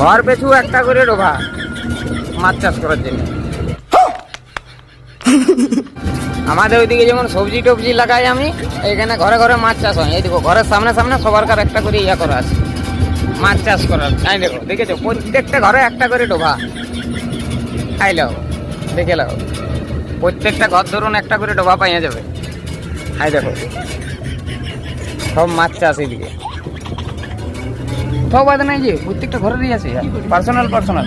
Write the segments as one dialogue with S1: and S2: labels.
S1: ঘর পেছু একটা করে ডোভা মাছ চাষ করার জন্য। আমাদের ওইদিকে যেমন সবজি টবজি লাগাই আমি, এখানে ঘরে ঘরে মাছ চাষ হয়। এই দেখো, ঘরের সামনে সামনে সবার কার একটা করে ইয়া করা আছে। মাছ চাষ করার। তাই দেখো, দেখেছ? প্রত্যেকটা ঘরে একটা করে ডোভা খাই লাও, দেখে লাও। প্রত্যেকটা ঘর ধরুন একটা করে ডোভা পাইয়া যাবে। হাই দেখো। সব মাছ চাষ এইদিকে। সব বাদ নাই যে, প্রত্যেকটা ঘরেরই আছে। পার্সোনাল পার্সোনাল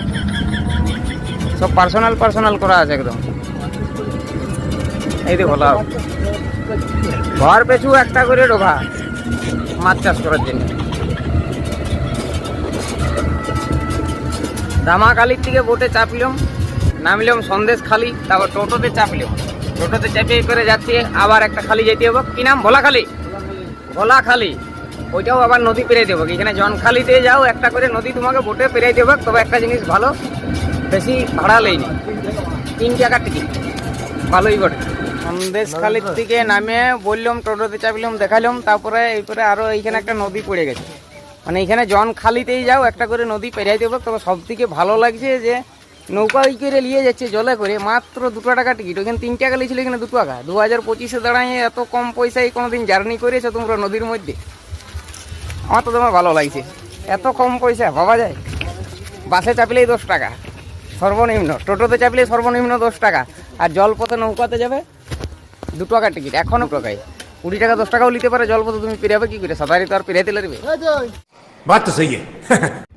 S1: সব পার্সোনাল পার্সোনাল করা আছে একদম। এই দেখো ঘর পেছু একটা করে ডোভা মাছ চাষ করার জন্য। দামাকালির থেকে বোটে চাপলাম, নামলাম সন্দেশ খালি, তারপর টোটোতে চাপলাম। টোটোতে চাপিয়ে করে যাচ্ছি, আবার একটা খালি যেতে হবে। কি নাম? ভোলাখালি? ভোলাখালি। ওইটাও আবার নদী পেরিয়ে দেবো। এখানে জনখালিতে যাও, একটা করে নদী তোমাকে বোটে পেরিয়ে দেবো, তবে একটা জিনিস ভালো, বেশি ভাড়া লেইনি তিন টাকা টিকিট। ভালোই বটে। সন্দেশখালির থেকে নামে বললাম টোটোতে চাপলাম দেখালাম তারপরে এইপরে আরও এইখানে একটা নদী পড়ে গেছে। মানে এখানে জন খালিতেই যাও, একটা করে নদী পেরিয়ে দেবো, তবে সব থেকে ভালো লাগছে যে নৌকা ওই করে নিয়ে যাচ্ছে জলে করে, মাত্র দুটো টাকা টিকিট। ওখানে তিন টাকা লিয়েছিল এখানে দু টাকা। দু হাজার পঁচিশে দাঁড়ায় এত কম পয়সায় কোনোদিন জার্নি করেছ তোমরা নদীর মধ্যে? আমার তো তোমার ভালো লাগছে। এত কম পয়সা, ভাবা যায়? বাসে চাপিলেই দশ টাকা, সর্বনিম্ন। টোটোতে চাপিলেই সর্বনিম্ন দশ টাকা, আর জলপথে নৌকাতে যাবে দু টাকার টিকিট এখনও টাকায়। কুড়ি টাকা, দশ টাকাও নিতে পারে জলপথে, তুমি পেরাবে কি করে? সাঁতারি তো আর পেরে
S2: দিলে বাদ তো সেই